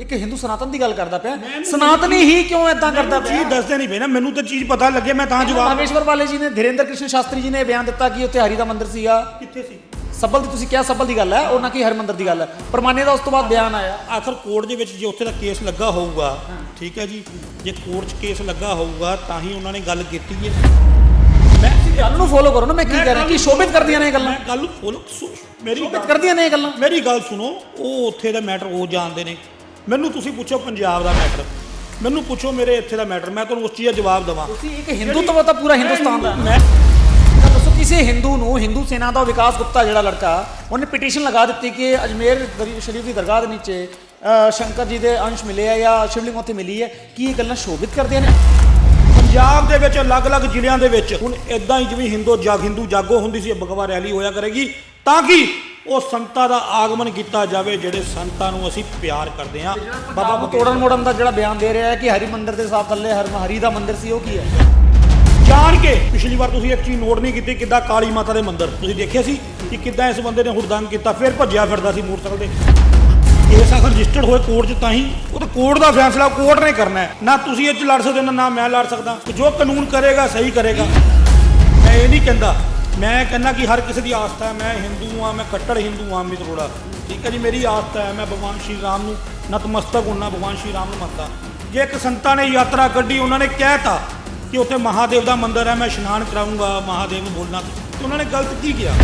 ਇੱਕ ਹਿੰਦੂ ਸਨਾਤਨ ਦੀ ਗੱਲ ਕਰਦਾ ਪਿਆ। ਸਨਾਤਨੀ ਹੀ ਕਿਉਂ ਇਦਾਂ ਕਰਦਾ ਪਿਆ? ਚੀਜ਼ ਦੱਸਦੇ ਨਹੀਂ ਪਏ ਨਾ ਮੈਨੂੰ ਤਾਂ ਚੀਜ਼ ਪਤਾ ਲੱਗੇ ਮੈਂ ਤਾਂ ਜਵਾਬ ਰਾਮੇਸ਼ਵਰ ਵਾਲੇ ਜੀ ਨੇ ਧੀਰੇਂਦਰ ਕ੍ਰਿਸ਼ਨ ਸ਼ਾਸਤਰੀ ਜੀ ਨੇ ਬਿਆਨ ਦਿੱਤਾ ਕਿ ਉੱਥੇ ਹਰੀ ਦਾ ਮੰਦਿਰ ਸੀਗਾ। ਕਿੱਥੇ ਸੀ? ਸੱਬਲ ਦੀ ਤੁਸੀਂ ਕਿਹਾ ਸੱਬਲ ਦੀ ਗੱਲ ਹੈ ਉਹ ਨਾ ਕਿ ਹਰਮੰਦਰ ਦੀ ਗੱਲ ਹੈ। ਪਰਮਾਨੇ ਦਾ ਉਸ ਤੋਂ ਬਾਅਦ ਬਿਆਨ ਆਇਆ। ਆਖਰ ਕੋਰਟ ਦੇ ਵਿੱਚ ਜੇ ਉੱਥੇ ਦਾ ਕੇਸ ਲੱਗਾ ਹੋਊਗਾ ਠੀਕ ਹੈ ਜੀ ਜੇ ਕੋਰਟ 'ਚ ਕੇਸ ਲੱਗਾ ਹੋਊਗਾ ਤਾਂ ਹੀ ਉਹਨਾਂ ਨੇ ਗੱਲ ਕੀਤੀ ਹੈ। ਮੈਂ ਗੱਲ ਨੂੰ ਫੋਲੋ ਕਰੋ ਨਾ ਮੈਂ ਕੀ ਕਹਿ ਰਿਹਾ ਕਿ ਸ਼ੋਭਿਤ ਕਰਦੀਆਂ ਨੇ ਇਹ ਗੱਲਾਂ। ਮੈਂ ਗੱਲ ਫੋਲੋ ਮੇਰੀ ਸ਼ੋਭਿਤ ਕਰਦੀਆਂ ਨੇ ਇਹ ਗੱਲਾਂ। ਮੇਰੀ ਗੱਲ ਸੁਣੋ ਉਹ ਉੱਥੇ ਦਾ ਮੈਟਰ ਉਹ ਜਾਣਦੇ ਨੇ। ਮੈਨੂੰ ਤੁਸੀਂ ਪੁੱਛੋ ਪੰਜਾਬ ਦਾ ਮੈਟਰ ਮੈਨੂੰ ਪੁੱਛੋ ਮੇਰੇ ਇੱਥੇ ਦਾ ਮੈਟਰ ਮੈਂ ਤੁਹਾਨੂੰ ਉਸ ਚੀਜ਼ ਦਾ ਜਵਾਬ ਦੇਵਾਂ। ਤੁਸੀਂ ਇੱਕ ਹਿੰਦੂਤਵ ਤਾਂ ਪੂਰਾ ਹਿੰਦੁਸਤਾਨ ਦਾ। ਮੈਂ ਦੱਸੋ ਕਿਸੇ ਹਿੰਦੂ ਨੂੰ ਹਿੰਦੂ ਸੈਨਾ ਦਾ ਵਿਕਾਸ ਗੁਪਤਾ ਜਿਹੜਾ ਲੜਕਾ ਉਹਨੇ ਪਟੀਸ਼ਨ ਲਗਾ ਦਿੱਤੀ ਕਿ ਅਜਮੇਰ ਸ਼ਰੀਫ ਦੀ ਦਰਗਾਹ ਦੇ ਨੀਚੇ ਸ਼ੰਕਰ ਜੀ ਦੇ ਅੰਸ਼ ਮਿਲੇ ਆ ਜਾਂ ਸ਼ਿਵਲਿੰਗ ਉੱਥੇ ਮਿਲੀ ਹੈ ਕੀ ਇਹ ਗੱਲਾਂ ਸ਼ੋਭਿਤ ਕਰਦੀਆਂ ਨੇ? ਪੰਜਾਬ ਦੇ ਵਿੱਚ ਅਲੱਗ-ਅਲੱਗ ਜ਼ਿਲ੍ਹਿਆਂ ਦੇ ਵਿੱਚ ਹੁਣ ਇਦਾਂ ਹੀ ਜਿਵੇਂ ਹਿੰਦੂ ਜਾਗ ਹਿੰਦੂ ਜਾਗੋ ਹੁੰਦੀ ਸੀ ਬਗਵਾ ਰੈਲੀ ਹੋਇਆ ਕਰੇਗੀ ਤਾਂ ਕਿ ਉਹ ਸੰਤਾਂ ਦਾ ਆਗਮਨ ਕੀਤਾ ਜਾਵੇ, ਜਿਹੜੇ ਸੰਤਾਂ ਨੂੰ ਅਸੀਂ ਪਿਆਰ ਕਰਦੇ ਹਾਂ। ਬਾਬਾ ਨੂੰ ਤੋੜਨ ਮੋੜਨ ਦਾ ਜਿਹੜਾ ਬਿਆਨ ਦੇ ਰਿਹਾ ਹੈ ਕਿ ਹਰੀ ਮੰਦਰ ਦੇ ਸਾਥ ਥੱਲੇ ਹਰ ਹਰੀ ਦਾ ਮੰਦਰ ਸੀ, ਉਹ ਕੀ ਹੈ? ਜਾਣ ਕੇ ਪਿਛਲੀ ਵਾਰ ਤੁਸੀਂ ਇੱਕ ਚੀਜ਼ ਨੋਟ ਨਹੀਂ ਕੀਤੀ ਕਿੱਦਾਂ ਕਾਲੀ ਮਾਤਾ ਦੇ ਮੰਦਰ? ਤੁਸੀਂ ਦੇਖਿਆ ਸੀ ਕਿ ਕਿੱਦਾਂ ਇਸ ਬੰਦੇ ਨੇ ਹੁਰਦੰਗ ਕੀਤਾ, ਫਿਰ ਭੱਜਿਆ ਫਿਰਦਾ ਸੀ ਮੋਟਰਸਾਈਕਲ ਤੇ। ਕੇਸ ਆਖਰ ਰਜਿਸਟਰਡ ਹੋਏ ਕੋਰਟ 'ਚ ਤਾਂ ਹੀ, ਉਹ ਤਾਂ ਕੋਰਟ ਦਾ ਫੈਸਲਾ ਕੋਰਟ ਨੇ ਕਰਨਾ ਹੈ। ਨਾ ਤੁਸੀਂ ਇਹ 'ਚ ਲੜ ਸਕਦੇ, ਨਾ ਮੈਂ ਲੜ ਸਕਦਾ। ਜੋ ਕਾਨੂੰਨ ਕਰੇਗਾ, ਸਹੀ ਕਰੇਗਾ। ਮੈਂ ਇਹ ਨਹੀਂ ਕਹਿੰਦਾ ਮੈਂ ਕਹਿੰਦਾ ਕਿ ਹਰ ਕਿਸੇ ਦੀ ਆਸਥਾ ਹੈ, ਮੈਂ ਹਿੰਦੂ ਹਾਂ, ਮੈਂ ਕੱਟੜ ਹਿੰਦੂ ਹਾਂ ਮਿਤਰੋੜਾ ਠੀਕ ਹੈ ਜੀ, ਮੇਰੀ ਆਸਥਾ ਹੈ, ਮੈਂ ਭਗਵਾਨ ਸ਼੍ਰੀ ਰਾਮ ਨੂੰ ਨਤਮਸਤਕ ਹੁੰਨਾ ਭਗਵਾਨ ਸ਼੍ਰੀ ਰਾਮ ਨੂੰ ਮੰਨਦਾ। ਜੇ ਇੱਕ ਸੰਤਾਂ ਨੇ ਯਾਤਰਾ ਕੱਢੀ, ਉਹਨਾਂ ਨੇ ਕਹਿਤਾ ਕਿ ਉੱਥੇ ਮਹਾਦੇਵ ਦਾ ਮੰਦਿਰ ਹੈ, ਮੈਂ ਇਸ਼ਨਾਨ ਕਰਾਉਂਗਾ ਮਹਾਦੇਵ ਨੂੰ ਬੋਲਣਾ। ਤੇ ਉਹਨਾਂ ਨੇ ਗਲਤ ਕੀ ਕੀਤਾ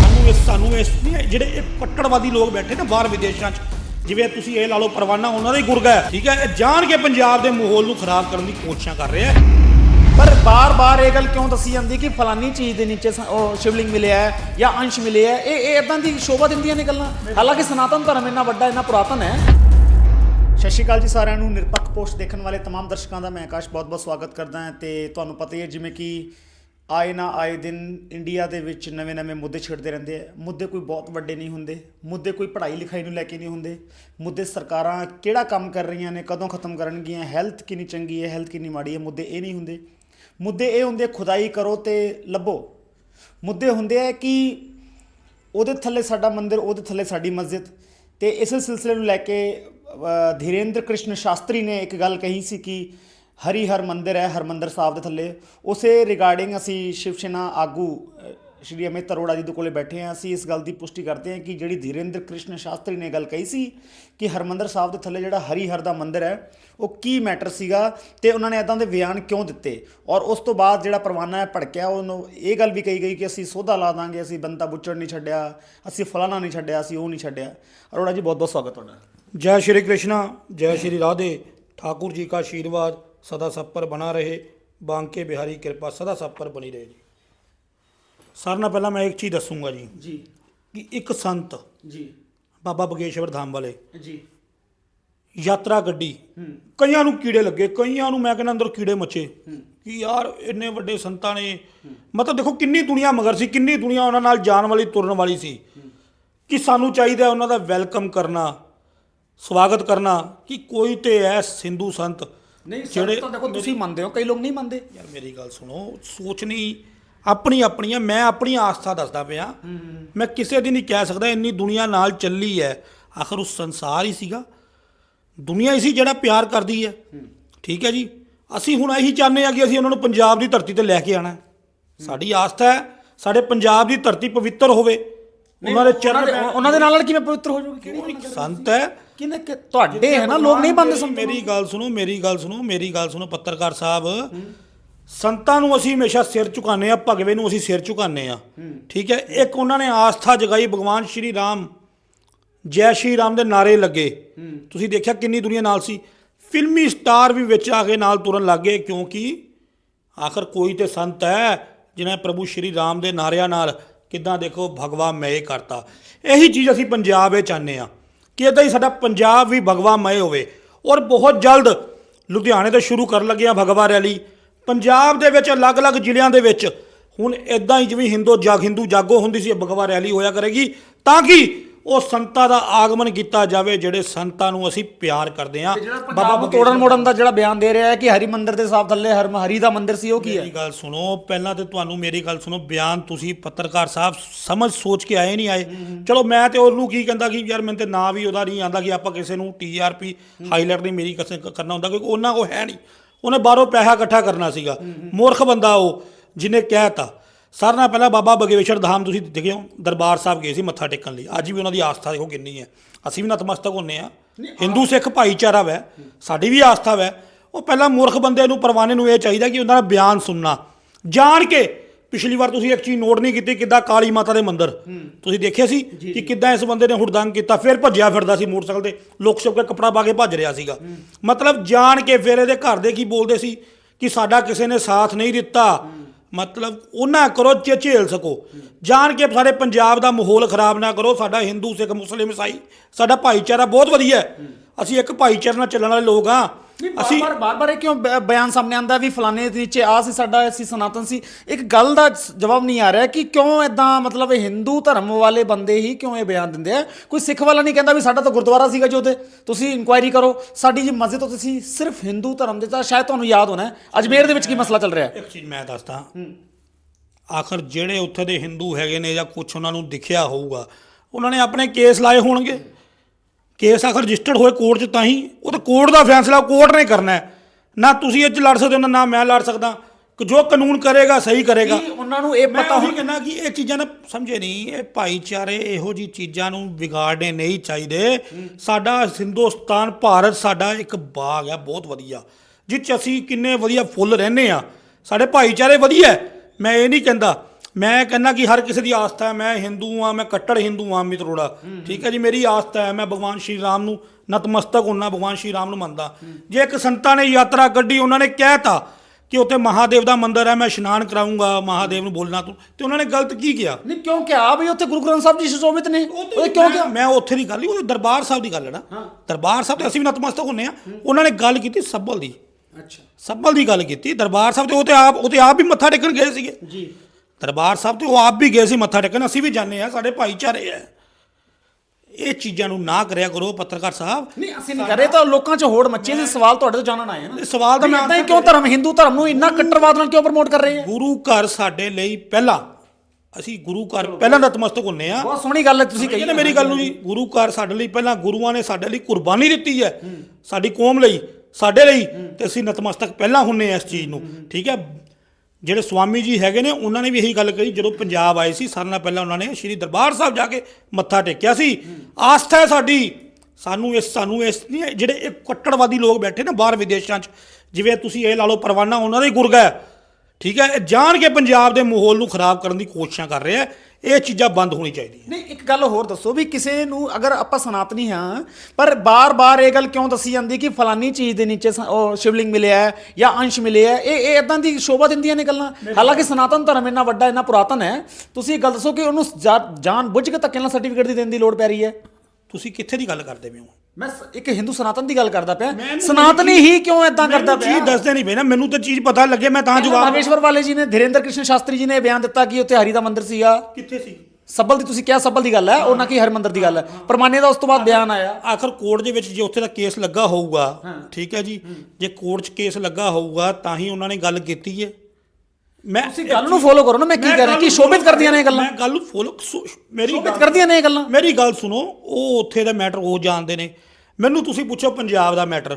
ਸਾਨੂੰ ਇਸ ਸਾਨੂੰ ਇਸ ਨਹੀਂ, ਜਿਹੜੇ ਇਹ ਕੱਟੜਵਾਦੀ ਲੋਕ ਬੈਠੇ ਨੇ ਬਾਹਰ ਵਿਦੇਸ਼ਾਂ 'ਚ, ਜਿਵੇਂ ਤੁਸੀਂ ਇਹ ਲਾ ਲਓ, ਪਰਵਾਨਾ ਉਹਨਾਂ ਦਾ ਹੀ ਗੁਰਗਾ ਹੈ। ਠੀਕ ਹੈ, ਇਹ ਜਾਣ ਕੇ ਪੰਜਾਬ ਦੇ ਮਾਹੌਲ ਨੂੰ ਖਰਾਬ ਕਰਨ ਦੀ ਕੋਸ਼ਿਸ਼ਾਂ ਕਰ ਰਿਹਾ ਆ ਪਰ ਬਾਰ-ਬਾਰ ਇਹ ਗੱਲ ਕਿਉਂ ਦੱਸੀ ਜਾਂਦੀ ਕਿ ਫਲਾਨੀ ਚੀਜ਼ ਦੇ ਨੀਚੇ ਸ- ਉਹ ਸ਼ਿਵਲਿੰਗ ਮਿਲਿਆ ਹੈ ਜਾਂ ਅੰਸ਼ ਮਿਲਿਆ ਹੈ? ਇਹ ਇਹ ਇਦਾਂ ਦੀ ਸ਼ੋਭਾ ਦਿੰਦੀਆਂ ਨੇ ਗੱਲਾਂ। ਹਾਲਾਂਕਿ ਸਨਾਤਨ ਧਰਮ ਇੰਨਾ ਵੱਡਾ, ਇੰਨਾ ਪੁਰਾਤਨ ਹੈ। ਸਤਿ ਸ਼੍ਰੀ ਅਕਾਲ ਜੀ ਸਾਰਿਆਂ ਨੂੰ। ਨਿਰਪੱਖ ਪੋਸਟ ਦੇਖਣ ਵਾਲੇ ਤਮਾਮ ਦਰਸ਼ਕਾਂ ਦਾ ਮੈਂ ਆਕਾਸ਼ ਬਹੁਤ-ਬਹੁਤ ਸਵਾਗਤ ਕਰਦਾ ਹਾਂ ਤੇ ਤੁਹਾਨੂੰ ਪਤਾ ਹੀ ਹੈ ਜਿਵੇਂ ਕਿ ਆਏ ਨਾ ਆਏ ਦਿਨ ਇੰਡੀਆ ਦੇ ਵਿੱਚ ਨਵੇਂ-ਨਵੇਂ ਮੁੱਦੇ ਛਿੜਦੇ ਰਹਿੰਦੇ ਆ। ਮੁੱਦੇ ਕੋਈ ਬਹੁਤ ਵੱਡੇ ਨਹੀਂ ਹੁੰਦੇ। ਮੁੱਦੇ ਕੋਈ ਪੜ੍ਹਾਈ ਲਿਖਾਈ ਨੂੰ ਲੈ ਕੇ ਨਹੀਂ ਹੁੰਦੇ। ਮੁੱਦੇ ਸਰਕਾਰਾਂ ਕਿਹੜਾ ਕੰਮ ਕਰ ਰਹੀਆਂ ਨੇ, ਕਦੋਂ ਖਤਮ ਕਰਨਗੀਆਂ ਹੈਲਥ ਕਿੰਨੀ ਚੰਗੀ ਹੈ ਹੈਲਥ ਕਿੰਨੀ ਮਾੜੀ ਹੈ, ਮੁੱਦੇ ਇਹ ਨਹੀਂ ਹੁੰਦੇ। ਮੁੱਦੇ ਇਹ ਹੁੰਦੇ ਖੁਦਾਈ ਕਰੋ ਤੇ ਲੱਭੋ। ਮੁੱਦੇ ਹੁੰਦੇ ਆ ਕਿ ਉਹਦੇ ਥੱਲੇ ਸਾਡਾ ਮੰਦਿਰ, ਉਹਦੇ ਥੱਲੇ ਸਾਡੀ ਮਸਜਿਦ। ਤੇ ਇਸ ਸਿਲਸਿਲੇ ਨੂੰ ਲੈ ਕੇ ਧੀਰੇਂਦਰ ਕ੍ਰਿਸ਼ਨ ਸ਼ਾਸਤਰੀ ਨੇ ਇੱਕ ਗੱਲ ਕਹੀ ਸੀ ਕਿ ਹਰੀ ਹਰ ਮੰਦਿਰ ਹੈ, ਹਰਮੰਦਰ ਸਾਹਿਬ ਦੇ ਥੱਲੇ। ਉਸੇ ਰਿਗਾਰਡਿੰਗ ਅਸੀਂ ਸ਼ਿਵ ਸੈਨਾ ਆਗੂ ਸ਼੍ਰੀ ਅਮਿਤ ਅਰੋੜਾ ਜੀ ਦੇ ਕੋਲੇ ਬੈਠੇ ਹਾਂ ਅਸੀਂ ਇਸ ਗੱਲ ਦੀ ਪੁਸ਼ਟੀ ਕਰਦੇ ਹਾਂ ਕਿ ਜਿਹੜੀ ਧੀਰੇਂਦਰ ਕ੍ਰਿਸ਼ਨ ਸ਼ਾਸਤਰੀ ਨੇ ਗੱਲ ਕਹੀ ਸੀ ਕਿ ਹਰਮੰਦਰ ਸਾਹਿਬ ਦੇ ਥੱਲੇ ਜਿਹੜਾ ਹਰੀ ਹਰ ਦਾ ਮੰਦਿਰ ਹੈ ਉਹ ਕੀ ਮੈਟਰ ਸੀਗਾ ਤੇ ਉਹਨਾਂ ਨੇ ਇਦਾਂ ਦੇ ਬਿਆਨ ਕਿਉਂ ਦਿੱਤੇ ਔਰ ਉਸ ਤੋਂ ਬਾਅਦ ਜਿਹੜਾ ਪਰਵਾਨਾ ਹੈ ਭੜਕਿਆ ਉਹਨੂੰ ਇਹ ਗੱਲ ਵੀ ਕਹੀ ਗਈ ਕਿ ਅਸੀਂ ਸੋਧਾ ਲਾ ਦਾਂਗੇ ਅਸੀਂ ਬੰਦਾ ਬੁੱਚੜ ਨਹੀਂ ਛੱਡਿਆ ਅਸੀਂ ਫਲਾਣਾ ਨਹੀਂ ਛੱਡਿਆ ਅਸੀਂ ਉਹ ਨਹੀਂ ਛੱਡਿਆ ਅਰੋੜਾ ਜੀ ਬਹੁਤ ਬਹੁਤ ਸਵਾਗਤ ਤੁਹਾਡਾ जय श्री कृष्णा जय श्री राधे ठाकुर जी का आशीर्वाद सदा सब पर बना रहे बांके बिहारी कृपा सदा सब पर बनी रहे जी ਸਾਰਿਆਂ ਨਾਲ ਪਹਿਲਾਂ ਮੈਂ ਇੱਕ ਚੀਜ਼ ਦੱਸੂਗਾ ਜੀ। ਜੀ। ਕਿ ਇੱਕ ਸੰਤ ਜੀ। ਬਾਬਾ ਬਗੇਸ਼ਵਰ ਧਾਮ ਵਾਲੇ ਜੀ। ਯਾਤਰਾ ਗੱਡੀ ਕਈਆਂ ਨੂੰ ਕੀੜੇ ਲੱਗੇ ਕਈਆਂ ਨੂੰ ਮੈਂ ਕਹਿੰਦਾ ਅੰਦਰ ਕੀੜੇ ਮੱਚੇ। ਕਿ ਯਾਰ ਇੰਨੇ ਵੱਡੇ ਸੰਤਾਂ ਨੇ। ਮਤਲਬ ਦੇਖੋ ਕਿੰਨੀ ਦੁਨੀਆ ਮਗਰ ਸੀ ਕਿੰਨੀ ਦੁਨੀਆ ਉਹਨਾਂ ਨਾਲ ਜਾਣ ਵਾਲੀ ਤੁਰਨ ਵਾਲੀ ਸੀ। ਕਿ ਸਾਨੂੰ ਚਾਹੀਦਾ ਉਹਨਾਂ ਦਾ ਵੈਲਕਮ ਕਰਨਾ ਸਵਾਗਤ ਕਰਨਾ ਕਿ ਕੋਈ ਤੇ ਐ ਸਿੰਧੂ ਸੰਤ ਨਹੀਂ ਜਿਹੜੇ- ਤਾਂ ਦੇਖੋ ਤੁਸੀਂ ਮੰਨਦੇ ਹੋ ਕਈ ਲੋਕ ਨਹੀਂ ਮੰਨਦੇ। ਯਾਰ ਮੇਰੀ ਗੱਲ ਸੁਣੋ ਸੋਚਣੀ ਆਪਣੀ ਆਪਣੀ ਹੈ ਮੈਂ ਆਪਣੀ ਆਸਥਾ ਦੱਸਦਾ ਪਿਆ। ਮੈਂ ਕਿਸੇ ਦੀ ਨਹੀਂ ਕਹਿ ਸਕਦਾ ਇੰਨੀ ਦੁਨੀਆ ਨਾਲ ਚੱਲੀ ਹੈ ਆਖਰ ਉਸ ਸੰਸਾਰ ਹੀ ਸੀਗਾ। ਦੁਨੀਆ ਹੀ ਸੀ ਜਿਹੜਾ ਪਿਆਰ ਕਰਦੀ ਹੈ। ਠੀਕ ਹੈ ਜੀ। ਅਸੀਂ ਹੁਣ ਇਹੀ ਚਾਹੁੰਦੇ ਆ ਕਿ ਅਸੀਂ ਉਹਨਾਂ ਨੂੰ ਪੰਜਾਬ ਦੀ ਧਰਤੀ ਤੇ ਲੈ ਕੇ ਆਣਾ। ਸਾਡੀ ਆਸਥਾ ਹੈ ਸਾਡੇ ਪੰਜਾਬ ਦੀ ਧਰਤੀ ਪਵਿੱਤਰ ਹੋਵੇ। ਉਹਨਾਂ ਦੇ ਚਰਨ ਉਹਨਾਂ ਦੇ ਨਾਲ ਨਾਲ ਕਿਵੇਂ ਪਵਿੱਤਰ ਹੋ ਜਾਊਗੀ? ਕਿਹੜੀ ਸੰਤ ਹੈ ਕਿਨੇ ਤੁਹਾਡੇ ਹੈ ਨਾ ਲੋਕ ਨਹੀਂ ਮੰਨਦੇ ਸੰਤ ਮੇਰੀ ਗੱਲ ਸੁਣੋ ਮੇਰੀ ਗੱਲ ਸੁਣੋ ਮੇਰੀ ਗੱਲ ਸੁਣੋ ਪੱਤਰਕਾਰ ਸਾਹਿਬ। ਸੰਤਾਂ ਨੂੰ ਅਸੀਂ ਹਮੇਸ਼ਾ ਸਿਰ ਝੁਕਾਉਂਦੇ ਆ ਭਗਵੇ ਨੂੰ ਅਸੀਂ ਸਿਰ ਝੁਕਾਉਂਦੇ ਆ ਠੀਕ ਹੈ? ਇੱਕ ਉਹਨਾਂ ਨੇ ਆਸਥਾ ਜਗਾਈ ਭਗਵਾਨ ਸ਼੍ਰੀ ਰਾਮ ਜੈ ਸ਼੍ਰੀ ਰਾਮ ਦੇ ਨਾਰੇ ਲੱਗੇ। ਤੁਸੀਂ ਦੇਖਿਆ ਕਿੰਨੀ ਦੁਨੀਆ ਨਾਲ ਸੀ? ਫਿਲਮੀ ਸਟਾਰ ਵੀ ਵਿੱਚ ਆ ਕੇ ਨਾਲ ਤੁਰਨ ਲੱਗੇ ਕਿਉਂਕਿ ਆਖਰ ਕੋਈ ਤੇ ਸੰਤ ਹੈ ਜਿਨ੍ਹਾਂ ਪ੍ਰਭੂ ਸ਼੍ਰੀ ਰਾਮ ਦੇ ਨਾਰਿਆਂ ਨਾਲ ਕਿੱਦਾਂ ਦੇਖੋ ਭਗਵਾ ਮਏ ਕਰਤਾ। ਇਹੀ ਚੀਜ਼ ਅਸੀਂ ਪੰਜਾਬ ਵਿੱਚ ਚਾਹੁੰਦੇ ਆ ਕਿ ਇਦਾਂ ਹੀ ਸਾਡਾ ਪੰਜਾਬ ਵੀ ਭਗਵਾ ਮਏ ਹੋਵੇ। ਔਰ ਬਹੁਤ ਜਲਦ ਲੁਧਿਆਣੇ ਤੋਂ ਸ਼ੁਰੂ ਕਰਨ ਲੱਗੇ ਆ ਭਗਵਾ ਰੈਲੀ। ਪੰਜਾਬ ਦੇ ਵਿੱਚ ਅਲੱਗ-ਅਲੱਗ ਜ਼ਿਲ੍ਹਿਆਂ ਦੇ ਵਿੱਚ ਹੁਣ ਇਦਾਂ ਹੀ ਜਿਵੇਂ ਹਿੰਦੂ ਜਾਗ ਹਿੰਦੂ ਜਾਗੋ ਹੁੰਦੀ ਸੀ ਭਗਵਾ ਰੈਲੀ ਹੋਇਆ ਕਰੇਗੀ ਤਾਂ ਕਿ ਉਹ ਸੰਤਾਂ ਦਾ ਆਗਮਨ ਕੀਤਾ ਜਾਵੇ ਜਿਹੜੇ ਸੰਤਾਂ ਨੂੰ ਅਸੀਂ ਪਿਆਰ ਕਰਦੇ ਹਾਂ। ਬਾਬਾ ਨੂੰ ਤੋੜਨ ਮੋੜਨ ਦਾ ਜਿਹੜਾ ਬਿਆਨ ਦੇ ਰਿਹਾ ਹੈ ਕਿ ਹਰੀ ਮੰਦਿਰ ਦੇ ਸਾਫ਼ ਥੱਲੇ ਹਰ ਹਰੀ ਦਾ ਮੰਦਿਰ ਸੀ ਉਹ ਕੀ ਹੈ? ਮੇਰੀ ਗੱਲ ਸੁਣੋ ਪਹਿਲਾਂ ਤੇ ਤੁਹਾਨੂੰ ਮੇਰੀ ਗੱਲ ਸੁਣੋ ਬਿਆਨ ਤੁਸੀਂ ਪੱਤਰਕਾਰ ਸਾਹਿਬ ਸਮਝ ਸੋਚ ਕੇ ਆਏ ਨਹੀਂ ਆਏ। ਚਲੋ ਮੈਂ ਤੇ ਉਹਨੂੰ ਕੀ ਕਹਿੰਦਾ ਕਿ ਯਾਰ ਮੈਨੂੰ ਤੇ ਨਾਂ ਵੀ ਉਹਦਾ ਨਹੀਂ ਆਂਦਾ ਕਿ ਆਪਾਂ ਕਿਸੇ ਨੂੰ ਟੀਆਰਪੀ ਹਾਈਲਾਈਟ ਨਹੀਂ ਮੇਰੀ ਕਿਸੇ ਕਰਨਾ ਹੁੰਦਾ ਕਿਉਂਕਿ ਉਹਨਾਂ ਕੋ ਹੈ ਨਹੀਂ। ਉਹਨੇ ਬਾਹਰੋਂ ਪੈਸਾ ਇਕੱਠਾ ਕਰਨਾ ਸੀਗਾ। ਮੂਰਖ ਬੰਦਾ ਉਹ ਜਿਹਨੇ ਕਹਿਤਾ। ਸਾਰਿਆਂ ਨਾਲ ਪਹਿਲਾਂ ਬਾਬਾ ਬਗੇਸ਼ਵਰ ਧਾਮ ਤੁਸੀਂ ਦੇਖੇ ਹੋ ਦਰਬਾਰ ਸਾਹਿਬ ਗਏ ਸੀ ਮੱਥਾ ਟੇਕਣ ਲਈ। ਅੱਜ ਵੀ ਉਹਨਾਂ ਦੀ ਆਸਥਾ ਦੇਖੋ ਕਿੰਨੀ ਹੈ। ਅਸੀਂ ਵੀ ਨਤਮਸਤਕ ਹੁੰਨੇ ਆ। ਹਿੰਦੂ ਸਿੱਖ ਭਾਈਚਾਰਾ ਵੈ। ਸਾਡੀ ਵੀ ਆਸਥਾ ਵੈ। ਉਹ ਪਹਿਲਾਂ ਮੂਰਖ ਬੰਦੇ ਨੂੰ ਪਰਵਾਨੇ ਨੂੰ ਇਹ ਚਾਹੀਦਾ ਕਿ ਉਹਨਾਂ ਦਾ ਬਿਆਨ ਸੁਣਨਾ। ਜਾਣ ਕੇ ਪਿਛਲੀ ਵਾਰ ਤੁਸੀਂ ਇੱਕ ਚੀਜ਼ ਨੋਟ ਨਹੀਂ ਕੀਤੀ ਕਿੱਦਾਂ ਕਾਲੀ ਮਾਤਾ ਦੇ ਮੰਦਿਰ? ਤੁਸੀਂ ਦੇਖਿਆ ਸੀ ਕਿ ਕਿੱਦਾਂ ਇਸ ਬੰਦੇ ਨੇ ਹੁੜਦੰਗ ਕੀਤਾ ਫਿਰ ਭੱਜਿਆ ਫਿਰਦਾ ਸੀ ਮੋਟਰਸਾਈਕਲ ਤੇ ਲੋਕ ਛੁਪ ਕੇ ਕਪੜਾ ਪਾ ਕੇ ਭੱਜ ਰਿਹਾ ਸੀਗਾ। ਮਤਲਬ ਜਾਣ ਕੇ ਫਿਰ ਇਹਦੇ ਘਰ ਦੇ ਕੀ ਬੋਲਦੇ ਸੀ ਕਿ ਸਾਡਾ ਕਿਸੇ ਨੇ ਸਾਥ ਨਹੀਂ ਦਿੱਤਾ। ਮਤਲਬ ਉਹਨਾਂ ਕਰੋ ਜੇ ਝੇਲ ਸਕੋ। ਜਾਣ ਕੇ ਸਾਡੇ ਪੰਜਾਬ ਦਾ ਮਾਹੌਲ ਖਰਾਬ ਨਾ ਕਰੋ ਸਾਡਾ ਹਿੰਦੂ ਸਿੱਖ ਮੁਸਲਿਮ ਈਸਾਈ ਸਾਡਾ ਭਾਈਚਾਰਾ ਬਹੁਤ ਵਧੀਆ। ਹੈ। ਅਸੀਂ ਇੱਕ ਭਾਈਚਾਰੇ ਨਾਲ ਚੱਲਣ ਵਾਲੇ ਲੋਕ ਹਾਂ। ਅਸੀਂ ਬਾਰ ਬਾਰ ਬਾਰ ਇਹ ਕਿਉਂ ਬਿਆਨ ਸਾਹਮਣੇ ਆਂਦਾ ਵੀ ਫਲਾਣੇ ਦੇ ਨੀਚੇ ਆ ਸੀ ਸਾਡਾ ਅਸੀਂ ਸਨਾਤਨ ਸੀ। ਇੱਕ ਗੱਲ ਦਾ ਜਵਾਬ ਨਹੀਂ ਆ ਰਿਹਾ ਕਿ ਕਿਉਂ ਇਦਾਂ ਮਤਲਬ ਇਹ ਹਿੰਦੂ ਧਰਮ ਵਾਲੇ ਬੰਦੇ ਹੀ ਕਿਉਂ ਇਹ ਬਿਆਨ ਦਿੰਦੇ ਆ? ਕੋਈ ਸਿੱਖ ਵਾਲਾ ਨਹੀਂ ਕਹਿੰਦਾ ਵੀ ਸਾਡਾ ਤਾਂ ਗੁਰਦੁਆਰਾ ਸੀਗਾ ਜੋ ਤੇ ਤੁਸੀਂ ਇਨਕੁਆਇਰੀ ਕਰੋ ਸਾਡੀ ਜੀ ਮਸਜਿਦ ਤੋਂ ਤੁਸੀਂ ਸਿਰਫ ਹਿੰਦੂ ਧਰਮ ਦੇ ਤਾਂ ਸ਼ਾਇਦ ਤੁਹਾਨੂੰ ਯਾਦ ਹੋਣਾ ਅਜਮੇਰ ਦੇ ਵਿੱਚ ਕੀ ਮਸਲਾ ਚੱਲ ਰਿਹਾ ਹੈ? ਇੱਕ ਚੀਜ਼ ਮੈਂ ਦੱਸਦਾ। ਆਖਰ ਜਿਹੜੇ ਉੱਥੇ ਦੇ ਹਿੰਦੂ ਹੈਗੇ ਨੇ ਜਾਂ ਕੁਝ ਉਹਨਾਂ ਨੂੰ ਦਿਖਿਆ ਹੋਊਗਾ ਉਹਨਾਂ ਨੇ ਆਪਣੇ ਕੇਸ ਲਾਏ ਹੋਣਗੇ। ਕੇਸ ਆਖਰ ਰਜਿਸਟਰਡ ਹੋਏ ਕੋਰਟ 'ਚ ਤਾਂ ਹੀ ਉਹ ਤਾਂ ਕੋਰਟ ਦਾ ਫੈਸਲਾ ਕੋਰਟ ਨੇ ਕਰਨਾ ਹੈ। ਨਾ ਤੁਸੀਂ ਇਹ 'ਚ ਲੜ ਸਕਦੇ ਹੋ ਨਾ- ਮੈਂ ਲੜ ਸਕਦਾ। ਕਿ ਜੋ ਕਾਨੂੰਨ ਕਰੇਗਾ ਸਹੀ ਕਰੇਗਾ। ਕੀ ਉਹਨਾਂ ਨੂੰ ਇਹ ਮੈਂ ਪਤਾ ਉਹੀ ਹੋ ਕਹਿੰਦਾ ਕਿ ਇਹ ਚੀਜ਼ਾਂ ਨਾ ਸਮਝੇ ਨਹੀਂ ਇਹ ਭਾਈਚਾਰੇ ਇਹੋ ਜੀ ਚੀਜ਼ਾਂ ਨੂੰ ਵਿਗਾੜਨੇ ਨਹੀਂ ਚਾਹੀਦੇ। ਸਾਡਾ ਹਿੰਦੁਸਤਾਨ ਭਾਰਤ ਸਾਡਾ ਇੱਕ ਬਾਗ ਹੈ ਬਹੁਤ ਵਧੀਆ। ਜਿਹ 'ਚ ਅਸੀਂ ਕਿੰਨੇ ਵਧੀਆ ਫੁੱਲ ਰਹਿੰਦੇ ਆ ਸਾਡੇ ਭਾਈਚਾਰੇ ਵਧੀਆ ਹੈ। ਮੈਂ ਇਹ ਨਹੀਂ ਕਹਿੰਦਾ ਮੈਂ ਕਹਿੰਦਾ ਕਿ ਹਰ ਕਿਸੇ ਦੀ ਆਸਥਾ ਹੈ ਮੈਂ ਹਿੰਦੂ ਆ ਮੈਂ ਕੱਟੜ ਹਿੰਦੂ ਆ ਅਮਿਤ ਅਰੋੜਾ। ਠੀਕ ਹੈ ਜੀ ਮੇਰੀ ਆਸਥਾ ਹੈ ਮੈਂ ਭਗਵਾਨ ਸ਼੍ਰੀ ਰਾਮ ਨੂੰ ਨਤਮਸਤਕ ਹੁੰਨਾ ਭਗਵਾਨ ਸ਼੍ਰੀ ਰਾਮ ਨੂੰ ਮੰਨਦਾ। ਜੇ ਇੱਕ ਸੰਤਾਂ ਨੇ ਯਾਤਰਾ ਕੱਢੀ ਉਹਨਾਂ ਨੇ ਕਹਿਤਾ ਕਿ ਉੱਥੇ ਮਹਾਦੇਵ ਦਾ ਮੰਦਿਰ ਹੈ ਮੈਂ ਇਸ਼ਨਾਨ ਕਰਾਉਂਗਾ ਮਹਾਦੇਵ ਨੂੰ ਬੋਲਣਾ ਤੂੰ। ਤੇ ਉਹਨਾਂ ਨੇ ਗਲਤ ਕੀ ਕਿਹਾ? ਨਹੀਂ ਕਿਉਂ ਕਿਹਾ? ਵੀ ਉੱਥੇ ਗੁਰੂ ਗ੍ਰੰਥ ਸਾਹਿਬ ਜੀ ਸੁਸ਼ੋਭਿਤ ਨੇ। ਉਹ ਕਿਉਂ ਕਿਹਾ? ਮੈਂ ਉੱਥੇ ਦੀ ਗੱਲ ਨਹੀਂ ਉਹ ਦਰਬਾਰ ਸਾਹਿਬ ਦੀ ਗੱਲ ਹੈ ਨਾ। ਦਰਬਾਰ ਸਾਹਿਬ ਤੇ ਅਸੀਂ ਵੀ ਨਤਮਸਤਕ ਹੁੰਨੇ ਆ। ਉਹਨਾਂ ਨੇ ਗੱਲ ਕੀਤੀ ਸੱਬਲ ਦੀ। ਅੱਛਾ। ਸੱਬਲ ਦੀ ਗੱਲ ਕੀਤੀ ਦਰਬਾਰ ਸਾਹਿਬ ਤੇ ਉਹ ਤੇ ਆਪ ਉਹ ਤੇ ਆਪ ਵੀ ਮੱਥਾ ਟੇਕਣ ਗਏ ਸੀਗੇ। ਜੀ। ਦਰਬਾਰ ਸਾਹਿਬ ਤੇ ਉਹ ਆਪ ਵੀ ਗਏ ਸੀ ਮੱਥਾ ਟੇਕਣ। ਅਸੀਂ ਵੀ ਜਾਂਦੇ ਆ ਸਾਡੇ ਭਾਈਚਾਰੇ ਆ ਇਹ ਚੀਜ਼ਾਂ ਨੂੰ ਨਾ ਕਰਿਆ ਕਰੋ ਪੱਤਰਕਾਰ ਸਾਹਿਬ। ਨਹੀਂ ਅਸੀਂ ਨਹੀਂ ਕਰ ਤਾਂ ਲੋਕਾਂ 'ਚ ਹੋੜ ਮੱਚੀ ਸੀ ਸਵਾਲ ਤੁਹਾਡੇ ਤੋਂ ਜਾਣਨ ਆਏ ਹਾਂ ਨਾ। ਸਵਾਲ ਤਾਂ ਮੈਂ ਹੀ ਕਿਉਂ ਧਰਮ ਹਿੰਦੂ ਧਰਮ ਨੂੰ ਇੰਨਾ ਕੱਟਰਵਾਦ ਨਾਲ ਕਿਉਂ ਪ੍ਰਮੋਟ ਕਰ ਰਹੇ ਆ ਗੁਰੂ ਘਰ ਸਾਡੇ ਲਈ ਪਹਿਲਾਂ ਅਸੀਂ ਗੁਰੂ ਘਰ ਪਹਿਲਾਂ ਨਤਮਸਤਕ ਹੁੰਨੇ ਆ ਬਹੁਤ ਸੋਹਣੀ ਗੱਲ ਹੈ ਤੁਸੀਂ ਕਹੀ ਕਹਿੰਦੇ ਮੇਰੀ ਗੱਲ ਨੂੰ ਜੀ। ਗੁਰੂ ਘਰ ਸਾਡੇ ਲਈ ਪਹਿਲਾਂ ਗੁਰੂਆਂ ਨੇ ਸਾਡੇ ਲਈ ਕੁਰਬਾਨੀ ਦਿੱਤੀ ਹੈ। ਸਾਡੀ ਕੌਮ ਲਈ ਸਾਡੇ ਲਈ ਤੇ ਅਸੀਂ ਨਤਮਸਤਕ ਪਹਿਲਾਂ ਹੁੰਨੇ ਆ ਇਸ ਚੀਜ਼ ਨੂੰ। ਠੀਕ ਹੈ? ਜਿਹੜੇ ਸਵਾਮੀ ਜੀ ਹੈਗੇ ਨੇ, ਉਹਨਾਂ ਨੇ ਵੀ ਇਹੀ ਗੱਲ ਕਹੀ, ਜਦੋਂ ਪੰਜਾਬ ਆਏ ਸੀ, ਸਾਰਿਆਂ ਨਾਲ ਪਹਿਲਾਂ ਉਹਨਾਂ ਨੇ ਸ਼੍ਰੀ ਦਰਬਾਰ ਸਾਹਿਬ ਜਾ ਕੇ ਮੱਥਾ ਟੇਕਿਆ ਸੀ। ਆਸਥਾ ਹੈ ਸਾਡੀ, ਸਾਨੂੰ ਇਸ ਸਾਨੂੰ ਇਸ ਨਹੀਂ ਜਿਹੜੇ ਇਹ ਕੱਟੜਵਾਦੀ ਲੋਕ ਬੈਠੇ ਨੇ ਬਾਹਰ ਵਿਦੇਸ਼ਾਂ 'ਚ, ਜਿਵੇਂ ਤੁਸੀਂ ਇਹ ਲਾ ਲਓ ਪਰਵਾਨਾ, ਉਹਨਾਂ ਦਾ ਹੀ ਗੁਰਗਾ ਠੀਕ ਹੈ, ਇਹ ਜਾਣ ਕੇ ਪੰਜਾਬ ਦੇ ਮਾਹੌਲ ਨੂੰ ਖਰਾਬ ਕਰਨ ਦੀ ਕੋਸ਼ਿਸ਼ਾਂ ਕਰ ਰਿਹਾ ਆ ਇਹ ਚੀਜ਼ਾਂ ਬੰਦ ਹੋਣੀ ਚਾਹੀਦੀਆਂ ਨਹੀਂ ਇੱਕ ਗੱਲ ਹੋਰ ਦੱਸੋ ਵੀ ਕਿਸੇ ਨੂੰ ਅਗਰ ਆਪਾਂ ਸਨਾਤਨੀ ਹਾਂ ਪਰ ਬਾਰ-ਬਾਰ ਇਹ ਗੱਲ ਕਿਉਂ ਦੱਸੀ ਜਾਂਦੀ ਕਿ ਫਲਾਨੀ ਚੀਜ਼ ਦੇ ਨੀਚੇ ਸ- ਉਹ ਸ਼ਿਵਲਿੰਗ ਮਿਲਿਆ ਹੈ ਜਾਂ ਅੰਸ਼ ਮਿਲੇ ਹੈ? ਇਹ ਇਹ ਇਦਾਂ ਦੀ ਸ਼ੋਭਾ ਦਿੰਦੀਆਂ ਨੇ ਗੱਲਾਂ। ਹਾਲਾਂਕਿ ਸਨਾਤਨ ਧਰਮ ਇੰਨਾ ਵੱਡਾ ਇੰਨਾ ਪੁਰਾਤਨ ਹੈ। ਤੁਸੀਂ ਇਹ ਗੱਲ ਦੱਸੋ ਕਿ ਉਹਨੂੰ ਜਾ- ਜਾਣ ਬੁੱਝ ਕੇ ਧੱਕੇ ਨਾਲ ਸਰਟੀਫਿਕੇਟ ਦੀ ਦੇਣ ਦੀ ਲੋੜ ਪੈ ਰਹੀ ਹੈ? ਤੁਸੀਂ ਕਿੱਥੇ ਦੀ ਗੱਲ ਕਰਦੇ ਪਏ ਹੋ? ਮੈਂ ਸ- ਇੱਕ ਹਿੰਦੂ ਸਨਾਤਨ ਦੀ ਗੱਲ ਕਰਦਾ ਪਿਆ। ਮੈਨੂੰ ਸਨਾਤਨੀ ਹੀ ਕਿਉਂ ਇਦਾਂ ਕਰਦਾ ਪਿਆ? ਚੀਜ਼ ਦੱਸਦੇ ਨਹੀਂ ਪਏ ਨਾ ਮੈਨੂੰ ਤਾਂ ਚੀਜ਼ ਪਤਾ ਲੱਗੇ ਮੈਂ ਤਾਂ ਜਵਾਬ ਨਾਗੇਸ਼ਵਰ ਵਾਲੇ ਜੀ ਨੇ ਧੀਰੇਂਦਰ ਕ੍ਰਿਸ਼ਨ ਸ਼ਾਸਤਰੀ ਜੀ ਨੇ ਬਿਆਨ ਦਿੱਤਾ ਕਿ ਉੱਥੇ ਹਰੀ ਦਾ ਮੰਦਿਰ ਸੀਗਾ। ਕਿੱਥੇ ਸੀ? ਸੱਬਲ ਦੀ ਤੁਸੀਂ ਕਿਹਾ ਸੱਬਲ ਦੀ ਗੱਲ ਹੈ ਉਹ ਨਾ ਕਿ ਹਰਮੰਦਰ ਦੀ ਗੱਲ ਹੈ। ਪਰਮਾਨੇ ਦਾ ਉਸ ਤੋਂ ਬਾਅਦ ਬਿਆਨ ਆਇਆ। ਆਖਰ ਕੋਰਟ ਦੇ ਵਿੱਚ ਜੇ ਉੱਥੇ ਦਾ ਕੇਸ ਲੱਗਾ ਹੋਊਗਾ ਠੀਕ ਹੈ ਜੀ ਜੇ ਕੋਰਟ 'ਚ ਕੇਸ ਲੱਗਾ ਹੋਊਗਾ ਤਾਂ ਹੀ ਉਹਨਾਂ ਨੇ ਗੱਲ ਕੀਤੀ ਹੈ। ਮੈਂ ਤੁਸੀਂ ਗੱਲ ਨੂੰ ਫੋਲੋ ਕਰੋ ਨਾ ਮੈਂ ਕੀ ਕਰ ਰਿਹਾ ਕਿ ਸ਼ੋਭਿਤ ਕਰਦੀਆਂ ਨੇ ਇਹ ਗੱਲਾਂ। ਮੈਂ ਗੱਲ ਨੂੰ ਫੋਲੋ ਮੇਰੀ ਸ਼ੋਭਿਤ ਕਰਦੀਆਂ ਨੇ ਇਹ ਗੱਲਾਂ। ਮੇਰੀ ਗੱਲ ਸੁਣੋ ਉਹ ਉੱਥੇ ਦਾ ਮੈਟਰ ਉਹ ਜਾਣਦੇ ਨੇ। ਮੈਨੂੰ ਤੁਸੀਂ ਪੁੱਛੋ ਪੰਜਾਬ ਦਾ ਮੈਟਰ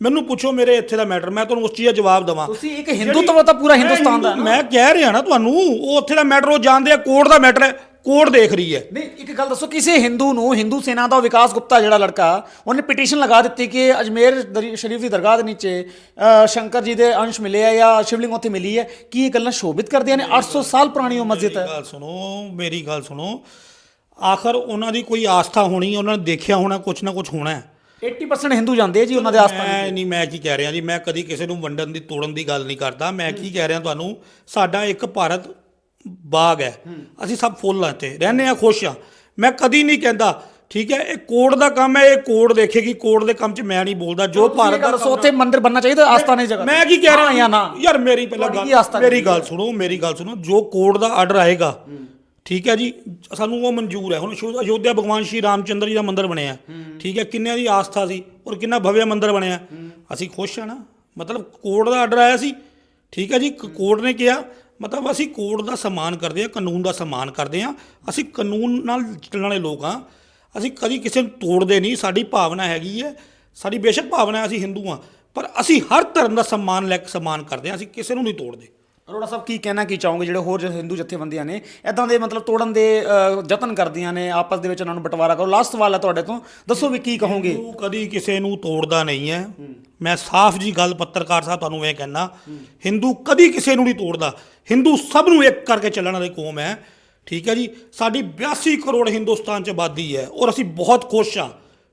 ਮੈਨੂੰ ਪੁੱਛੋ ਮੇਰੇ ਇੱਥੇ ਦਾ ਮੈਟਰ ਮੈਂ ਤੁਹਾਨੂੰ ਉਸ ਚੀਜ਼ ਦਾ ਜਵਾਬ ਦਵਾਂ। ਤੁਸੀਂ ਇੱਕ ਹਿੰਦੂਤਵ ਤਾਂ ਪੂਰਾ ਹਿੰਦੁਸਤਾਨ ਦਾ। ਮੈਂ ਕਹਿ ਰਿਹਾ ਨਾ ਤੁਹਾਨੂੰ ਉਹ ਉੱਥੇ ਦਾ ਮੈਟਰ ਉਹ ਜਾਣਦੇ ਆ ਕੋਰਟ ਦਾ ਮੈਟਰ ਹੈ। ਕੋਰਟ ਦੇਖ ਰਹੀ ਹੈ। ਨਹੀਂ ਇੱਕ ਗੱਲ ਦੱਸੋ ਕਿਸੇ ਹਿੰਦੂ ਨੂੰ ਹਿੰਦੂ ਸੈਨਾ ਦਾ ਵਿਕਾਸ ਗੁਪਤਾ ਜਿਹੜਾ ਲੜਕਾ ਉਹਨੇ ਪਟੀਸ਼ਨ ਲਗਾ ਦਿੱਤੀ ਕਿ ਅਜਮੇਰ ਦਰੀ- ਸ਼ਰੀਫ ਦੀ ਦਰਗਾਹ ਦੇ ਨੀਚੇ ਅ, ਸ਼ੰਕਰ ਜੀ ਦੇ ਅੰਸ਼ ਮਿਲੇ ਆ ਜਾਂ ਸ਼ਿਵਲਿੰਗ ਉੱਥੇ ਮਿਲੀ ਹੈ। ਕੀ ਇਹ ਗੱਲਾਂ ਸ਼ੋਭਿਤ ਕਰਦੀਆਂ ਨੇ? 800 ਸਾਲ ਪੁਰਾਣੀ ਉਹ ਮਸਜਿਦ ਹੈ ਗੱਲ ਸੁਣੋ ਮੇਰੀ ਗੱਲ ਸੁਣੋ। ਆਖਰ ਉਹਨਾਂ ਦੀ ਕੋਈ ਆਸਥਾ ਹੋਣੀ ਉਹਨਾਂ ਨੇ ਦੇਖਿਆ ਹੋਣਾ ਕੁਝ ਨਾ ਕੁਝ ਹੋਣਾ ਹੈ। 80% ਹਿੰਦੂ ਜਾਂਦੇ ਆ ਜੀ ਉਹਨਾਂ ਦੇ ਆਸਥਾ ਮੈਂ ਨਹੀਂ ਮੈਂ ਕੀ ਕਹਿ ਰਿਹਾ ਜੀ ਮੈਂ ਕਦੀ ਕਿਸੇ ਨੂੰ ਵੰਡਣ ਦੀ ਤੋੜਨ ਦੀ ਗੱਲ ਨਹੀਂ ਕਰਦਾ। ਮੈਂ ਕੀ ਕਹਿ ਰਿਹਾ ਤੁਹਾਨੂੰ ਸਾਡਾ ਇੱਕ ਭਾਰਤ ਬਾਗ ਹੈ। ਅਸੀਂ ਸਭ ਫੁੱਲ ਆ ਤੇ ਰਹਿੰਦੇ ਆ ਖੁਸ਼ ਆ ਮੈਂ ਕਦੀ ਨਹੀਂ ਕਹਿੰਦਾ ਠੀਕ ਹੈ ਇਹ ਕੋਰਟ ਦਾ ਕੰਮ ਹੈ ਇਹ ਕੋਰਟ ਦੇਖੇਗੀ ਕੋਰਟ ਦੇ ਕੰਮ 'ਚ ਮੈਂ ਨਹੀਂ ਬੋਲਦਾ ਜੋ ਭਾਰਤ ਦਾ ਦੱਸੋ ਉੱਥੇ ਮੰਦਿਰ ਬਣਨਾ ਚਾਹੀਦਾ ਆਸਥਾ ਨਹੀਂ ਜਗ੍ਹਾ ਮੈਂ ਕੀ ਕਹਿ ਰਿਹਾ ਯਾਰ ਮੇਰੀ ਪਹਿਲਾਂ ਗੱਲ ਮੇਰੀ ਗੱਲ ਸੁਣੋ ਮੇਰੀ ਗੱਲ ਸੁਣੋ ਜੋ ਕੋਰਟ ਦਾ ਆਰਡਰ ਆਏਗਾ ਠੀਕ ਹੈ ਜੀ ਸਾਨੂੰ ਉਹ ਮਨਜ਼ੂਰ ਹੈ। ਹੁਣ ਅਯੋਧਿਆ ਭਗਵਾਨ ਸ਼੍ਰੀ ਰਾਮਚੰਦਰ ਜੀ ਦਾ ਮੰਦਿਰ ਬਣਿਆ। ਠੀਕ ਹੈ ਕਿੰਨਿਆਂ ਦੀ ਆਸਥਾ ਸੀ ਔਰ ਕਿੰਨਾ ਭਵਿਆ ਮੰਦਿਰ ਬਣਿਆ। ਅਸੀਂ ਖੁਸ਼ ਹਾਂ ਨਾ। ਮਤਲਬ ਕੋਰਟ ਦਾ ਆਰਡਰ ਆਇਆ ਸੀ। ਠੀਕ ਹੈ ਜੀ ਕੋਰਟ ਨੇ ਕਿਹਾ ਮਤਲਬ ਅਸੀਂ ਕੋਰਟ ਦਾ ਸਨਮਾਨ ਕਰਦੇ ਹਾਂ, ਕਾਨੂੰਨ ਦਾ ਸਨਮਾਨ ਕਰਦੇ ਹਾਂ। ਅਸੀਂ ਕਾਨੂੰਨ ਨਾਲ ਚੱਲਣ ਵਾਲੇ ਲੋਕ ਹਾਂ। ਅਸੀਂ ਕਦੀ ਕਿਸੇ ਨੂੰ ਤੋੜਦੇ ਨਹੀਂ, ਸਾਡੀ ਭਾਵਨਾ ਹੈਗੀ ਹੈ। ਸਾਡੀ ਬੇਸ਼ੱਕ ਭਾਵਨਾ ਹੈ, ਅਸੀਂ ਹਿੰਦੂ ਹਾਂ। ਪਰ ਅਸੀਂ ਹਰ ਧਰਮ ਦਾ ਸਨਮਾਨ ਲੈ ਕੇ ਸਨਮਾਨ ਕਰਦੇ ਹਾਂ, ਅਸੀਂ ਕਿਸੇ ਨੂੰ ਨਹੀਂ ਤੋੜਦੇ। ਅਰੋੜਾ ਸਾਹਿਬ ਕੀ ਕਹਿਣਾ ਕੀ ਚਾਹੋਗੇ? ਜਿਹੜੇ ਹੋਰ ਜਿਹੜੇ ਹਿੰਦੂ ਜਥੇਬੰਦੀਆਂ ਨੇ ਐਦਾਂ ਦੇ ਮਤਲਬ ਤੋੜਨ ਦੇ ਅ, ਯਤਨ ਕਰਦੀਆਂ ਨੇ ਆਪਸ ਦੇ ਵਿੱਚ ਉਹਨਾਂ ਨੂੰ ਬਟਵਾਰਾ ਕਰੋ। ਲਾਸਟ ਸਵਾਲ ਹੈ ਤੁਹਾਡੇ ਤੋਂ। ਦੱਸੋ ਵੀ ਕੀ ਕਹੋਗੇ? ਉਹ ਕਦੀ ਕਿਸੇ ਨੂੰ ਤੋੜਦਾ ਨਹੀਂ ਹੈ। ਮੈਂ ਸਾਫ਼ ਜੀ ਗੱਲ ਪੱਤਰਕਾਰ ਸਾਹਿਬ ਤੁਹਾਨੂੰ ਇਹ ਕਹਿਣਾ ਹਿੰਦੂ ਕਦੀ ਕਿਸੇ ਨੂੰ ਨਹੀਂ ਤੋੜਦਾ। ਹਿੰਦੂ ਸਭ ਨੂੰ ਇੱਕ ਕਰਕੇ ਚੱਲਣ ਵਾਲੀ ਕੌਮ ਹੈ। ਠੀਕ ਹੈ ਜੀ? ਸਾਡੀ 82 ਕਰੋੜ ਹਿੰਦੁਸਤਾਨ 'ਚ ਆਬਾਦੀ ਹੈ ਔਰ ਅਸੀਂ ਬਹੁਤ ਖੁਸ਼ ਹਾਂ।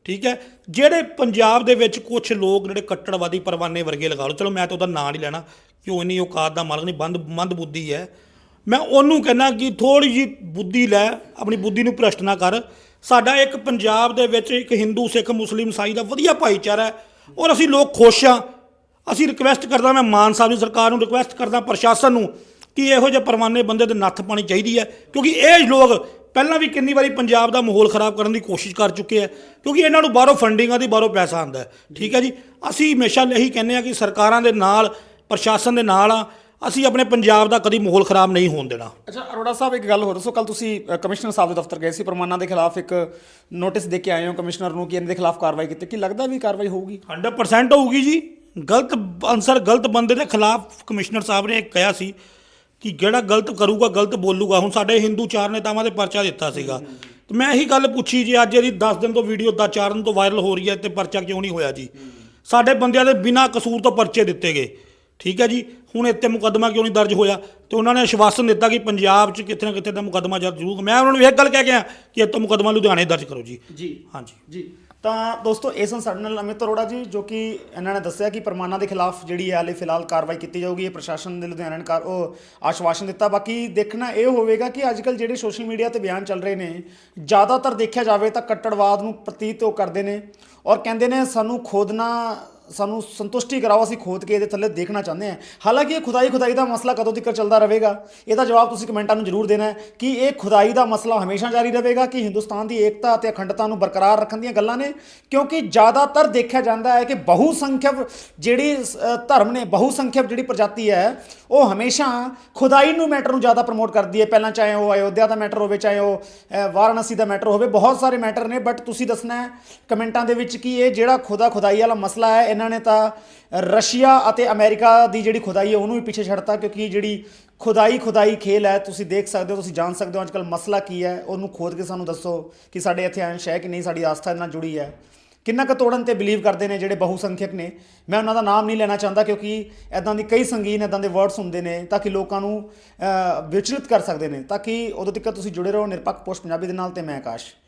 ਠੀਕ ਹੈ? ਜਿਹੜੇ ਪੰਜਾਬ ਦੇ ਵਿੱਚ ਕੁਝ ਲੋਕ ਜਿਹੜੇ ਕੱਟੜਵਾਦੀ ਪਰਵਾਨੇ ਵਰਗੇ ਲਗਾ ਲਓ। ਚਲੋ ਮੈਂ ਤਾਂ ਉਹਦਾ ਨਾਂ ਨਹੀਂ ਲੈਣਾ। ਕਿ ਉਹ ਇੰਨੀ ਔਕਾਤ ਦਾ ਮਾਲਕ ਨਹੀਂ, ਬੰਦ, ਮੰਦ ਬੁੱਧੀ ਹੈ। ਮੈਂ ਉਹਨੂੰ ਕਹਿੰਦਾ ਕਿ ਥੋੜੀ ਜੀ ਬੁੱਧੀ ਲੈ, ਆਪਣੀ ਬੁੱਧੀ ਨੂੰ ਭ੍ਰਸ਼ਟ ਨਾ ਕਰ। ਸਾਡਾ ਇੱਕ ਪੰਜਾਬ ਦੇ ਵਿੱਚ ਇੱਕ ਹਿੰਦੂ, ਸਿੱਖ, ਮੁਸਲਿਮ ਸਾਈ ਦਾ ਵਧੀਆ ਭਾਈਚਾਰਾ ਹੈ ਔਰ ਅਸੀਂ ਲੋਕ ਖੁਸ਼ ਹਾਂ। ਅਸੀਂ ਰਿਕਵੈਸਟ ਕਰਦਾ ਮੈਂ ਮਾਨ ਸਾਹਿਬ ਦੀ ਸਰਕਾਰ ਨੂੰ ਰਿਕਵੈਸਟ ਕਰਦਾ ਪ੍ਰਸ਼ਾਸਨ ਨੂੰ ਕਿ ਇਹੋ ਜਿਹੇ ਪਰਵਾਨੇ ਬੰਦੇ ਦੇ ਨੱਥ ਪਾਣੀ ਚਾਹੀਦੀ ਹੈ। ਕਿਉਂਕਿ ਇਹ ਲੋਕ ਪਹਿਲਾਂ ਵੀ ਕਿੰਨੀ ਵਾਰੀ ਪੰਜਾਬ ਦਾ ਮਾਹੌਲ ਖਰਾਬ ਕਰਨ ਦੀ ਕੋਸ਼ਿਸ਼ ਕਰ ਚੁੱਕੇ ਹੈ। ਕਿਉਂਕਿ ਇਹਨਾਂ ਨੂੰ ਬਾਹਰੋਂ ਫੰਡਿੰਗਾਂ ਦੀ ਬਾਹਰੋਂ ਪੈਸਾ ਆਉਂਦਾ ਠੀਕ ਹੈ ਜੀ? ਅਸੀਂ ਹਮੇਸ਼ਾ ਇਹੀ ਕਹਿੰਦੇ ਆ ਕਿ ਸਰਕਾਰਾਂ ਦੇ ਨਾਲ ਪ੍ਰਸ਼ਾਸਨ ਦੇ ਨਾਲ ਆ ਅਸੀਂ ਆਪਣੇ ਪੰਜਾਬ ਦਾ ਕਦੀ ਮਾਹੌਲ ਖਰਾਬ ਨਹੀਂ ਹੋਣ ਦੇਣਾ। ਅੱਛਾ ਅਰੋੜਾ ਸਾਹਿਬ ਇੱਕ ਗੱਲ ਹੋਰ ਦੱਸੋ ਕੱਲ ਤੁਸੀਂ ਕਮਿਸ਼ਨਰ ਸਾਹਿਬ ਦੇ ਦਫ਼ਤਰ ਗਏ ਸੀ ਪਰਮਾਨਾ ਦੇ ਖਿਲਾਫ ਇੱਕ ਨੋਟਿਸ ਦੇ ਕੇ ਆਏ ਹੋ ਕਮਿਸ਼ਨਰ ਨੂੰ ਕਿ ਇਹਨਾਂ ਦੇ ਖਿਲਾਫ ਕਾਰਵਾਈ ਕੀਤੀ। ਕੀ ਲੱਗਦਾ ਵੀ ਕਾਰਵਾਈ ਹੋਊਗੀ? 100% ਹੋਊਗੀ ਜੀ। ਗਲਤ ਅਨਸਰ ਗਲਤ ਬੰਦੇ ਦੇ ਖਿਲਾਫ ਕਮਿਸ਼ਨਰ ਸਾਹਿਬ ਨੇ ਕਿਹਾ ਸੀ ਕਿ ਜਿਹੜਾ ਗਲਤ ਕਰੂਗਾ ਗਲਤ ਬੋਲੂਗਾ। ਹੁਣ ਸਾਡੇ ਹਿੰਦੂ ਚਾਰ ਨੇਤਾਵਾਂ ਦੇ ਪਰਚਾ ਦਿੱਤਾ ਸੀਗਾ। ਤੇ ਮੈਂ ਇਹੀ ਗੱਲ ਪੁੱਛੀ ਜੀ ਅੱਜ ਇਹਦੀ 10 ਦਿਨ ਤੋਂ ਵੀਡੀਓ ਦਾ ਚਾਰ ਦਿਨ ਤੋਂ ਵਾਇਰਲ ਹੋ ਰਹੀ ਹੈ ਤੇ ਪਰਚਾ ਕਿਉਂ ਨਹੀਂ ਹੋਇਆ ਜੀ? ਸਾਡੇ ਬੰਦਿਆਂ ਦੇ ਬਿਨਾਂ ਕਸੂਰ ਤੋਂ ਪਰਚੇ ਦਿੱਤੇ ਗਏ। ਠੀਕ ਹੈ ਜੀ? ਹੁਣ ਇੱਥੇ ਮੁਕੱਦਮਾ ਕਿਉਂ ਨਹੀਂ ਦਰਜ ਹੋਇਆ? ਤੇ ਉਹਨਾਂ ਨੇ ਆਸ਼ਵਾਸਨ ਦਿੱਤਾ ਕਿ ਪੰਜਾਬ 'ਚ ਕਿਤੇ ਨਾ ਕਿਤੇ ਦਾ ਮੁਕੱਦਮਾ ਜਦ ਜ਼ਰੂਰ ਮੈਂ ਉਹਨਾਂ ਨੂੰ ਇਹ ਗੱਲ ਕਹਿ ਗਿਆ ਕਿ ਤੋਂ ਮੁਕੱਦਮਾ ਲੁਧਿਆਣੇ ਦਰਜ ਕਰੋ ਜੀ। ਜੀ। ਹਾਂਜੀ। ਜੀ। ਤਾਂ ਦੋਸਤੋ ਇਹ ਸਨ ਸਾਡੇ ਨਾਲ ਅਮਿਤ ਅਰੋੜਾ ਜੀ ਜੋ ਕਿ ਇਹਨਾਂ ਨੇ ਦੱਸਿਆ ਕਿ ਪਰਮਾਨਾ ਦੇ ਖਿਲਾਫ ਜਿਹੜੀ ਹੈ ਹਾਲੇ ਫਿਲਹਾਲ ਕਾਰਵਾਈ ਕੀਤੀ ਜਾਊਗੀ। ਇਹ ਪ੍ਰਸ਼ਾਸਨ ਦੇ ਲੁਧਿਆਣਾ ਨੇ ਕਾਰ ਉਹ ਆਸ਼ਵਾਸਨ ਦਿੱਤਾ। ਬਾਕੀ ਦੇਖਣਾ ਇਹ ਹੋਵੇਗਾ ਕਿ ਅੱਜਕੱਲ ਜਿਹੜੇ ਸੋਸ਼ਲ ਮੀਡੀਆ ਤੇ ਬਿਆਨ ਚੱਲ ਰਹੇ ਨੇ ਜ਼ਿਆਦਾਤਰ ਦੇਖਿਆ ਜਾਵੇ ਤਾਂ ਕੱਟੜਵਾਦ ਨੂੰ ਪ੍ਰਤੀਤ ਉਹ ਕਰਦੇ ਨੇ ਔਰ ਕਹਿੰਦੇ ਨੇ ਸਾਨੂੰ ਖੋਦਣਾ ਸਾਨੂੰ ਸੰਤੁਸ਼ਟੀ ਕਰਾਓ ਅਸੀਂ ਖੋਦ ਕੇ ਇਹਦੇ ਥੱਲੇ ਦੇਖਣਾ ਚਾਹੁੰਦੇ ਹਾਂ। ਹਾਲਾਂਕਿ ਇਹ ਖੁਦਾਈ ਖੁਦਾਈ ਦਾ ਮਸਲਾ ਕਦੋਂ ਤੱਕ ਚੱਲਦਾ ਰਹੇਗਾ? ਇਹਦਾ ਜਵਾਬ ਤੁਸੀਂ ਕਮੈਂਟਾਂ ਨੂੰ ਜ਼ਰੂਰ ਦੇਣਾ ਹੈ ਕਿ ਇਹ ਖੁਦਾਈ ਦਾ ਮਸਲਾ ਹਮੇਸ਼ਾ ਜਾਰੀ ਰਹੇਗਾ ਕਿ ਹਿੰਦੁਸਤਾਨ ਦੀ ਏਕਤਾ ਅਤੇ ਅਖੰਡਤਾ ਨੂੰ ਬਰਕਰਾਰ ਰੱਖਣ ਦੀਆਂ ਗੱਲਾਂ ਨੇ? ਕਿਉਂਕਿ ਜ਼ਿਆਦਾਤਰ ਦੇਖਿਆ ਜਾਂਦਾ ਹੈ ਕਿ ਬਹੁ ਸੰਖਿਅਕ ਜਿਹੜੀ ਅ, ਧਰਮ ਨੇ ਬਹੁ ਸੰਖਿਅਕ ਜਿਹੜੀ ਪ੍ਰਜਾਤੀ ਹੈ ਉਹ ਹਮੇਸ਼ਾ ਖੁਦਾਈ ਨੂੰ ਮੈਟਰ ਨੂੰ ਜ਼ਿਆਦਾ ਪ੍ਰਮੋਟ ਕਰਦੀ ਹੈ। ਪਹਿਲਾਂ ਚਾਹੇ ਉਹ ਅਯੋਧਿਆ ਦਾ ਮੈਟਰ ਹੋਵੇ ਚਾਹੇ ਉਹ ਵਾਰਾਣਸੀ ਦਾ ਮੈਟਰ ਹੋਵੇ ਬਹੁਤ ਸਾਰੇ ਮੈਟਰ ਨੇ ਬਟ ਤੁਸੀਂ ਦੱਸਣਾ ਹੈ ਕਮੈਂਟਾਂ ਦੇ ਵਿੱਚ ਕਿ ਇਹ ਜਿਹੜਾ ਖੁਦਾ ਖੁਦਾਈ ਵਾਲਾ ਮਸਲਾ ਹੈ ਇਹਨਾਂ ਨੇ ਤਾਂ ਰਸ਼ੀਆ ਅਤੇ ਅਮਰੀਕਾ ਦੀ ਜਿਹੜੀ ਖੁਦਾਈ ਹੈ, ਉਹਨੂੰ ਵੀ ਪਿੱਛੇ ਛੱਡਤਾ ਕਿਉਂਕਿ ਜਿਹੜੀ ਖੁਦਾਈ ਖੁਦਾਈ ਖੇਲ ਹੈ, ਤੁਸੀਂ ਦੇਖ ਸਕਦੇ ਹੋ, ਤੁਸੀਂ ਜਾਣ ਸਕਦੇ ਹੋ ਅੱਜਕੱਲ ਮਸਲਾ ਕੀ ਹੈ, ਉਹਨੂੰ ਖੋਦ ਕੇ ਸਾਨੂੰ ਦੱਸੋ ਕਿ ਸਾਡੇ ਇੱਥੇ ਅੰਸ਼ ਹੈ ਕਿ ਨਹੀਂ, ਸਾਡੀ ਆਸਥਾ ਇਹਦੇ ਨਾਲ ਜੁੜੀ ਹੈ। ਕਿੰਨਾ ਕੁ ਤੋੜਨ ਤੇ ਬਿਲੀਵ ਕਰਦੇ ਨੇ ਜਿਹੜੇ ਬਹੁਸੰਖਿਅਕ ਨੇ? ਮੈਂ ਉਹਨਾਂ ਦਾ ਨਾਮ ਨਹੀਂ ਲੈਣਾ ਚਾਹੁੰਦਾ ਕਿਉਂਕਿ ਐਦਾਂ ਦੀ ਕਈ ਸੰਗੀਨ ਐਦਾਂ ਦੇ ਵਰਡਸ ਹੁੰਦੇ ਨੇ ਤਾਂ ਕਿ ਲੋਕਾਂ ਨੂੰ ਵਿਚਲਿਤ ਕਰ ਸਕਦੇ ਨੇ, ਤਾਂ ਕਿ ਉਦੋਂ ਤੱਕ ਤੁਸੀਂ ਜੁੜੇ ਰਹੋ, ਨਿਰਪੱਖ ਪੋਸਟ ਪੰਜਾਬੀ ਦੇ ਨਾਲ ਤੇ ਮੈਂ ਆਕਾਸ਼।